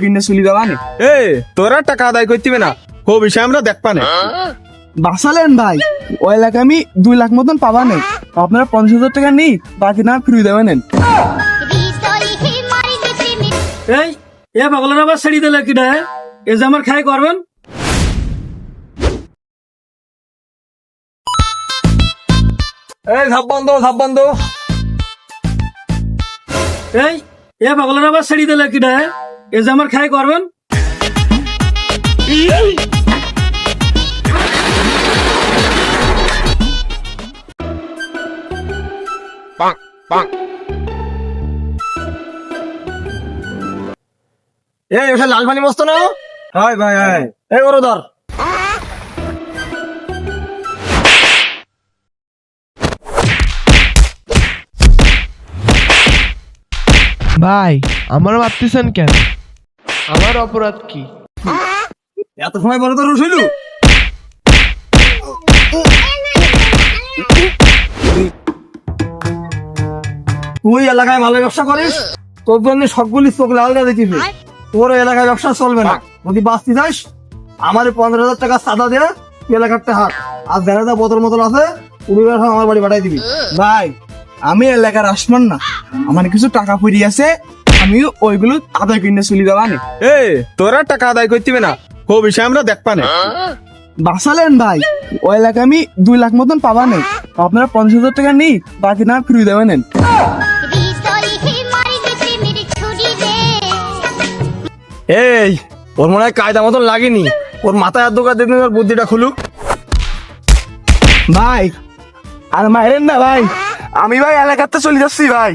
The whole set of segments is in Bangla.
কিনে চলি যাবা নে? এ তোরা টাকা আদায় করতিবে না। ও বিষয় আমরা দেখবা না। বাঁচালেন ভাই ওই এলাকা আমি দুই লাখ মতন পাবা নেই। আপনারা পঞ্চাশ হাজার টাকা নেই বাকি না ফ্রি দেবেন এই এ পাগলের আবার ছেড়ে দিলে কি রে? এ যে আমার খাই করবেন? এই ধাপ বন্ধ ধাপ বন্ধ। এই এ পাগলের আবার ছেড়ে দিলে কি রে? এ যে আমার খাই করবেন? এই ওসব লাল পানি মস্ত না? হয় ভাই হয়। এই ওর ধর। ভাই আমার ভাবতেছেন কেন? আমার অপরাধ কি? এত সময় বড় তো রুশিলু তুই এলাকায় ভালো ব্যবসা করিস তোর জন্য সবগুলি চোখ লাল করে দিবি তোর এলাকায় ব্যবসা চলবে না। যদি বাঁচতে যাস আমার পনেরো হাজার টাকা সাদা দিয়ে তুই এলাকারটা হাত আর দেড় হাজার বোতল মতল আছে কুড়ি টাকা আমার বাড়ি পাঠাই দিবি। ভাই আমি এলাকার আসমান না। আমার কিছু টাকা পড়ি আছে আমি ওইগুলো আদায় কিনে চলি যাবা নে এ তোরা টাকা আদায় করতিবে না। ও বিষয় আমরা দেখবা না বাঁচালেন ভাই ওই এলাকা আমি দুই লাখ মতন পাবা নেই আপনারা পঞ্চাশ হাজার টাকা নেই বাকি না ফ্রি দেবেন। এই ওর মনে হয় কায়দা মতন লাগেনি। ওর মাথায় আর দোকান ওর বুদ্ধিটা খুলুক। ভাই আর মাইরেন না ভাই। আমি ভাই এলাকাতে চলে যাচ্ছি ভাই।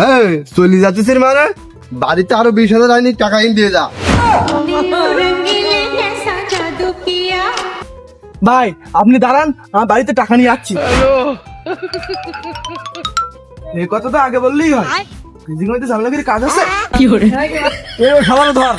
হ্যাঁ চলে যাচ্ছিস মানে? বাড়িতে আরও বিশ হাজার আইনি টাকা ইন দিয়ে যা। ভাই আপনি দাঁড়ান আমার বাড়িতে টাকা নিয়ে যাচ্ছি এই কথা তো আগে বললেই হয়। ফিজিং হইতে ঝামেলা কাজ আছে। কি ও ধর।